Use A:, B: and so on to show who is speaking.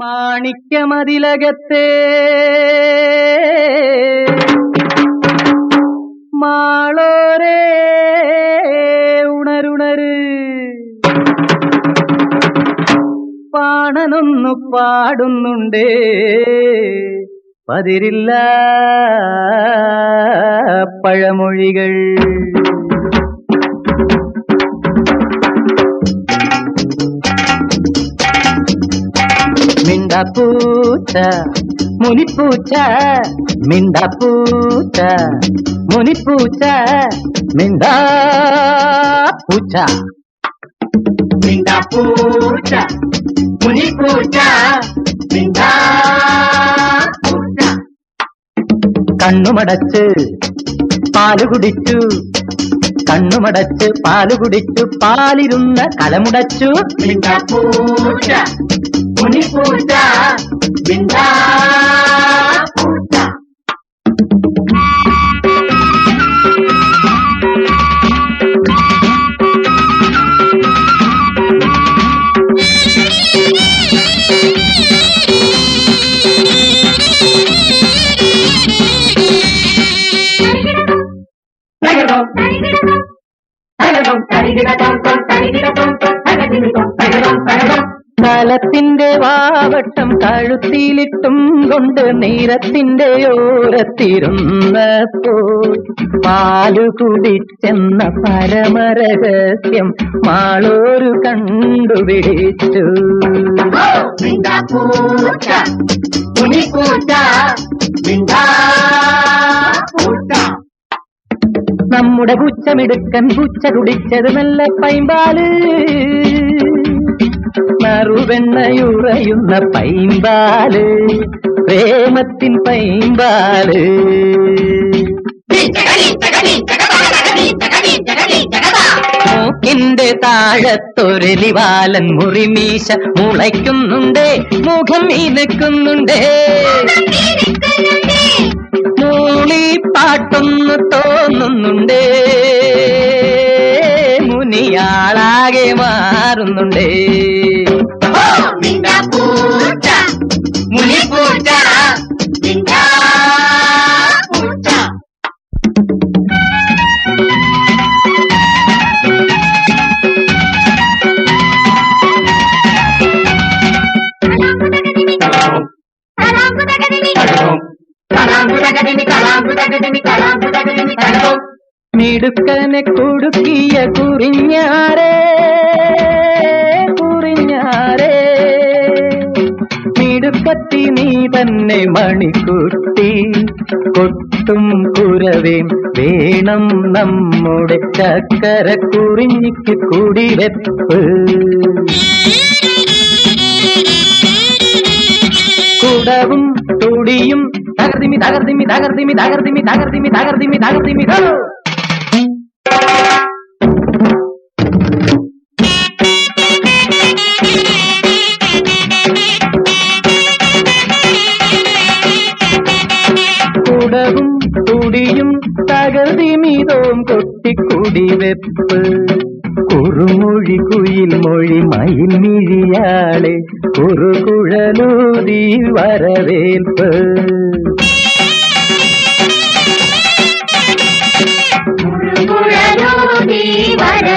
A: മാണിക്യമതിലകത്തെ മാളോരേ ഉണരുണര്. പാണനൊന്നു പാടുന്നുണ്ടേ പതിരില്ല പഴമൊഴികൾ. മിണ്ടപ്പൂച്ച മുനിപ്പൂച്ച മിണ്ടപ്പൂച്ച മുനിപ്പൂച്ച മിണ്ടാ പൂച്ച
B: മിണ്ടാപ്പൂച്ച മുനിപ്പൂച്ച മിണ്ടാ പൂച്ച
A: കണ്ണുമടച്ച് പാൽ കുടിച്ചു കണ്ണുമടച്ച് പാൽ കുടിച്ചു പാലിരുന്ന കലമുടച്ചു.
B: మునిపూట బిందా തകടം
A: വാവട്ടം കഴുത്തിലിട്ടും കൊണ്ട് നീരത്തിന്റെ ഓരത്തിരുന്നപ്പോൾ പാലു കുടിച്ചെന്ന പരമരഹസ്യം മാളോരു കണ്ടുപിടിച്ചു നമ്മുടെ പൂച്ചമിടുക്കൻ പൂച്ച കുടിച്ചത് നല്ല പൈമ്പാൽ. നറുവെണ്ണയുറയുന്ന പൈമ്പാൽ പ്രേമത്തിൻ പൈമ്പാൽ. മൂക്കിന്റെ താഴത്തൊരലിവാലൻ മുറിമീശ മുളയ്ക്കുന്നുണ്ടേ മുഖം ഇനക്കുന്നുണ്ടേ മൂളി പാട്ടൊന്ന് തോന്നുന്നുണ്ടേ മുനിയാളാകെ മാറുന്നുണ്ടേ. മിടുക്കനെ കുടുക്കിയ കുറിഞ്ഞാരേ കുറിഞ്ഞാരേ മിടുക്കത്തി നീ തന്നെ മണിക്കുട്ടി കൊട്ടും കുരവേം വേണം നമ്മുടെ ചക്കര കുറിഞ്ഞിക്ക് കുടിവെപ്പ്. കുടവും തുടിയും തകർതിമി തകർതിമി തകർതിമി തകർതിമി തകർതിമി തകർതിമി തകർത്തിമി மீதோம் கொட்டி குடி வெப்பு. குறுமொழி குயில் மொழி மயில் மிழியாளே குறு குழலூதி வரவேற்பு. வர